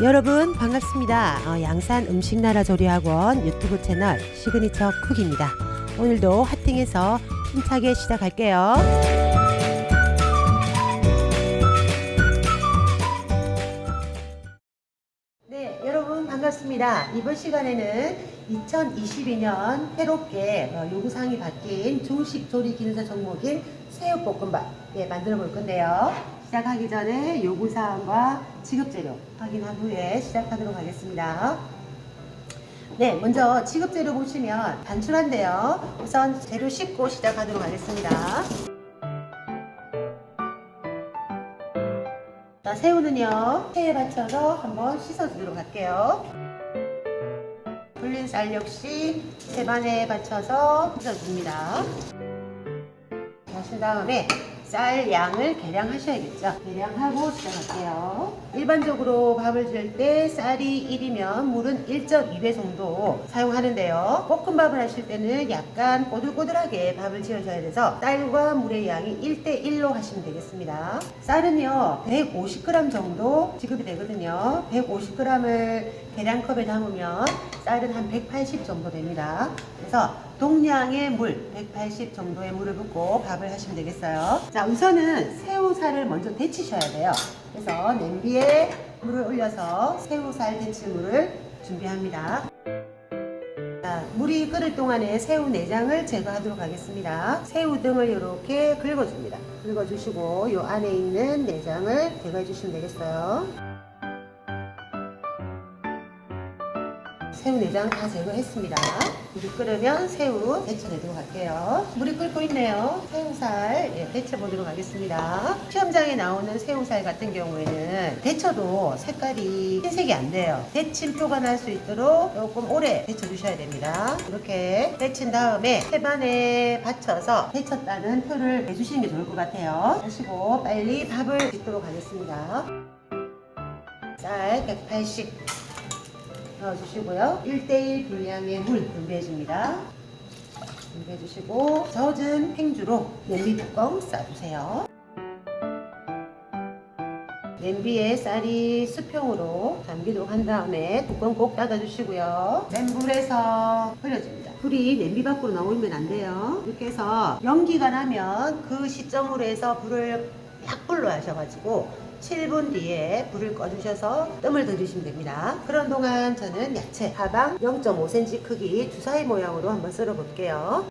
여러분 반갑습니다. 어, 양산 음식나라 조리학원 유튜브 채널 시그니처 쿡입니다. 오늘도 하팅에서 힘차게 시작할게요. 네, 여러분 반갑습니다. 이번 시간에는 2022년 새롭게 어, 요구사항이 바뀐 중식 조리 기능사 종목인 새우볶음밥 예, 만들어 볼 건데요. 시작하기 전에 요구사항과 지급재료 확인한 후에 시작하도록 하겠습니다. 네, 먼저 지급재료 보시면 단출한데요. 우선 재료 씻고 시작하도록 하겠습니다. 자, 새우는요, 체에 받쳐서 한번 씻어주도록 할게요. 불린 쌀 역시 채반에 받쳐서 씻어줍니다. 하신 다음에 쌀 양을 계량하셔야겠죠. 계량하고 시작할게요. 일반적으로 밥을 지을 때 쌀이 1이면 물은 1.2배 정도 사용하는데요. 볶음밥을 하실 때는 약간 꼬들꼬들하게 밥을 지어줘야 돼서 쌀과 물의 양이 1대1로 하시면 되겠습니다. 쌀은요, 150g 정도 지급이 되거든요. 150g을 계량컵에 담으면 쌀은 한 180 정도 됩니다. 그래서 동량의 물, 180 정도의 물을 붓고 밥을 하시면 되겠어요. 자, 우선은 새우살을 먼저 데치셔야 돼요. 그래서 냄비에 물을 올려서 새우살 데칠 물을 준비합니다. 자, 물이 끓을 동안에 새우 내장을 제거하도록 하겠습니다. 새우 등을 이렇게 긁어줍니다. 긁어주시고 이 안에 있는 내장을 제거해 주시면 되겠어요. 새우 내장 다 제거했습니다. 물이 끓으면 새우 데쳐내도록 할게요. 물이 끓고 있네요. 새우살 예, 데쳐보도록 하겠습니다. 시험장에 나오는 새우살 같은 경우에는 데쳐도 색깔이 흰색이 안 돼요. 데침표가 날 수 있도록 조금 오래 데쳐주셔야 됩니다. 이렇게 데친 다음에 채반에 받쳐서 데쳤다는 표를 내주시는 게 좋을 것 같아요. 하시고 빨리 밥을 짓도록 하겠습니다. 쌀 180. 넣어주시고요. 1대1 분량의 물 준비해줍니다. 준비해주시고 젖은 행주로 냄비 뚜껑 싸주세요. 냄비에 쌀이 수평으로 잠기도록 한 다음에 뚜껑 꼭 닫아주시고요. 맨불에서 끓여줍니다. 불이 냄비 밖으로 나오면 안 돼요. 이렇게 해서 연기가 나면 그 시점으로 해서 불을 약 불로 하셔가지고 7분 뒤에 불을 꺼주셔서 뜸을 더 주시면 됩니다. 그런 동안 저는 야채 하방 0.5cm 크기 주사위 모양으로 한번 썰어 볼게요.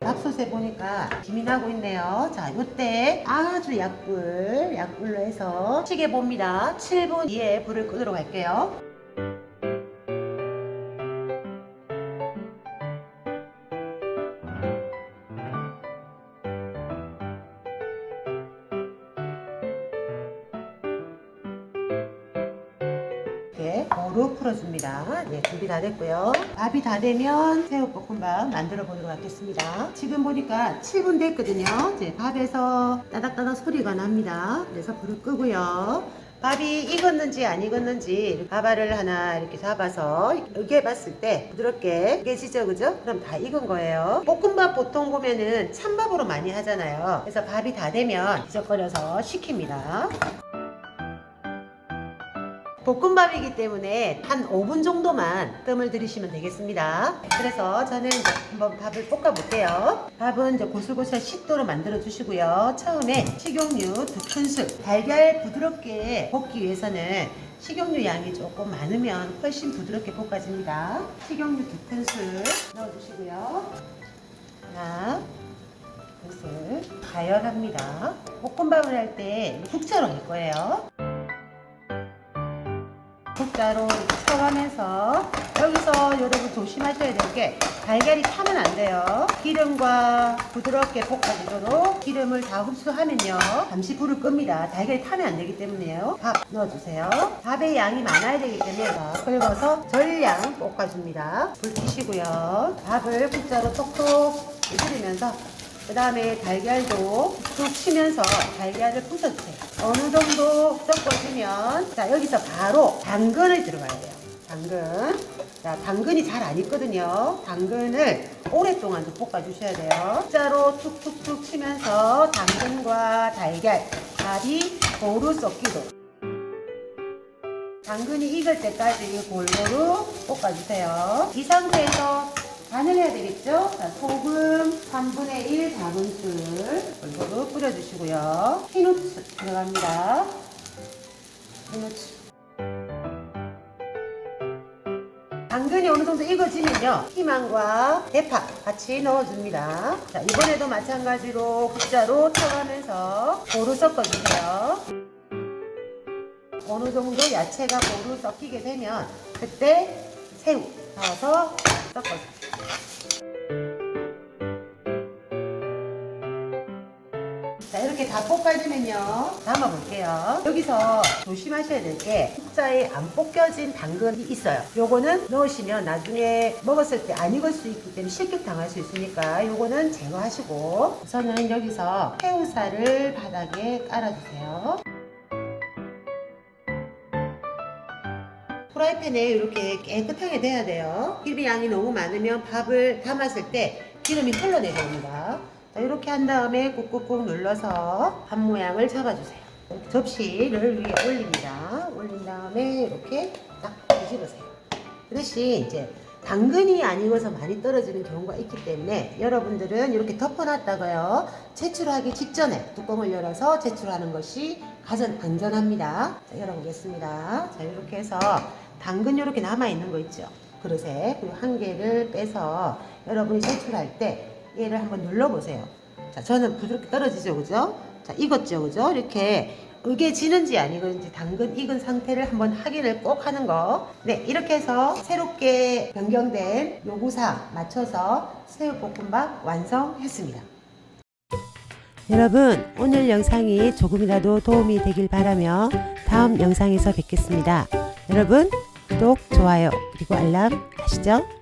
밥솥에 보니까 김이 나고 있네요. 자, 이때 아주 약불, 약불로 해서 시계 봅니다. 7분 뒤에 불을 끄도록 할게요. 고루 풀어줍니다. 네, 준비 다 됐고요. 밥이 다 되면 새우볶음밥 만들어 보도록 하겠습니다. 지금 보니까 7분 됐거든요. 이제 밥에서 따닥따닥 소리가 납니다. 그래서 불을 끄고요. 밥이 익었는지 안 익었는지 밥알을 하나 이렇게 잡아서 이게 봤을 때 부드럽게 깨지죠 그죠? 그럼 다 익은 거예요 볶음밥 보통 보면은 찬밥으로 많이 하잖아요 그래서 밥이 다 되면 뒤적거려서 식힙니다 볶음밥이기 때문에 한 5분 정도만 뜸을 들이시면 되겠습니다. 그래서 저는 이제 한번 밥을 볶아 볼게요. 밥은 이제 고슬고슬 식도로 만들어 주시고요. 처음에 식용유 두 큰술, 달걀 부드럽게 볶기 위해서는 식용유 양이 조금 많으면 훨씬 부드럽게 볶아집니다. 식용유 두 큰술 넣어주시고요. 하나, 둘, 가열합니다. 볶음밥을 할 때 국자로 할 거예요. 국자로 쳐가면서 여기서 여러분 조심하셔야 될 게 달걀이 타면 안 돼요. 기름과 부드럽게 볶아지도록 기름을 다 흡수하면요. 잠시 불을 끕니다. 달걀이 타면 안 되기 때문에요. 밥 넣어주세요. 밥의 양이 많아야 되기 때문에 밥 끓여서 전량 볶아줍니다. 불 켜시고요. 밥을 국자로 톡톡 두드리면서 그 다음에 달걀도 툭 치면서 달걀을 부숴주세요. 어느 정도 섞어주면 자 여기서 바로 당근을 들어가야 돼요. 당근 자, 당근이 잘 안 익거든요. 당근을 오랫동안 좀 볶아주셔야 돼요. 숫자로 툭툭툭 치면서 당근과 달걀, 밥이 고루 섞이도록. 당근이 익을 때까지 골고루 볶아주세요. 이 상태에서 간을 해야 되겠죠? 자, 소금 3분의 1 작은술 골고루 뿌려주시고요. 피누츠 들어갑니다. 피누츠. 당근이 어느 정도 익어지면요. 피망과 대파 같이 넣어줍니다. 자, 이번에도 마찬가지로 국자로 쳐가면서 고루 섞어주세요. 어느 정도 야채가 고루 섞이게 되면 그때 새우 넣어서 섞어주세요. 자 이렇게 다 볶아주면요. 담아볼게요. 여기서 조심하셔야 될게 국자에 안 볶여진 당근이 있어요. 요거는 넣으시면 나중에 먹었을 때 안 익을 수 있기 때문에 실격 당할 수 있으니까 요거는 제거하시고 우선은 여기서 새우살을 바닥에 깔아주세요 프라이팬에 이렇게 깨끗하게 돼야 돼요. 기름 양이 너무 많으면 밥을 담았을 때 기름이 흘러내려옵니다. 자, 이렇게 한 다음에 꾹꾹꾹 눌러서 밥 모양을 잡아주세요. 접시를 위에 올립니다. 올린 다음에 이렇게 딱 뒤집으세요. 그 대신 이제 당근이 안 익어서 많이 떨어지는 경우가 있기 때문에 여러분들은 이렇게 덮어놨다가요 제출하기 직전에 뚜껑을 열어서 제출하는 것이 가장 안전합니다. 자, 열어보겠습니다. 자 이렇게 해서 당근 이렇게 남아 있는 거 있죠. 그릇에 그리고 한 개를 빼서 여러분이 제출할 때 얘를 한번 눌러보세요. 자 저는 부드럽게 떨어지죠, 그죠? 자 익었죠, 그죠? 이렇게 으개지는지 안 익은지 당근 익은 상태를 한번 확인을 꼭 하는 거. 네, 이렇게 해서 새롭게 변경된 요구사항 맞춰서 새우볶음밥 완성했습니다. 여러분, 오늘 영상이 조금이라도 도움이 되길 바라며 다음 영상에서 뵙겠습니다. 여러분, 구독, 좋아요, 그리고 알람 하시죠?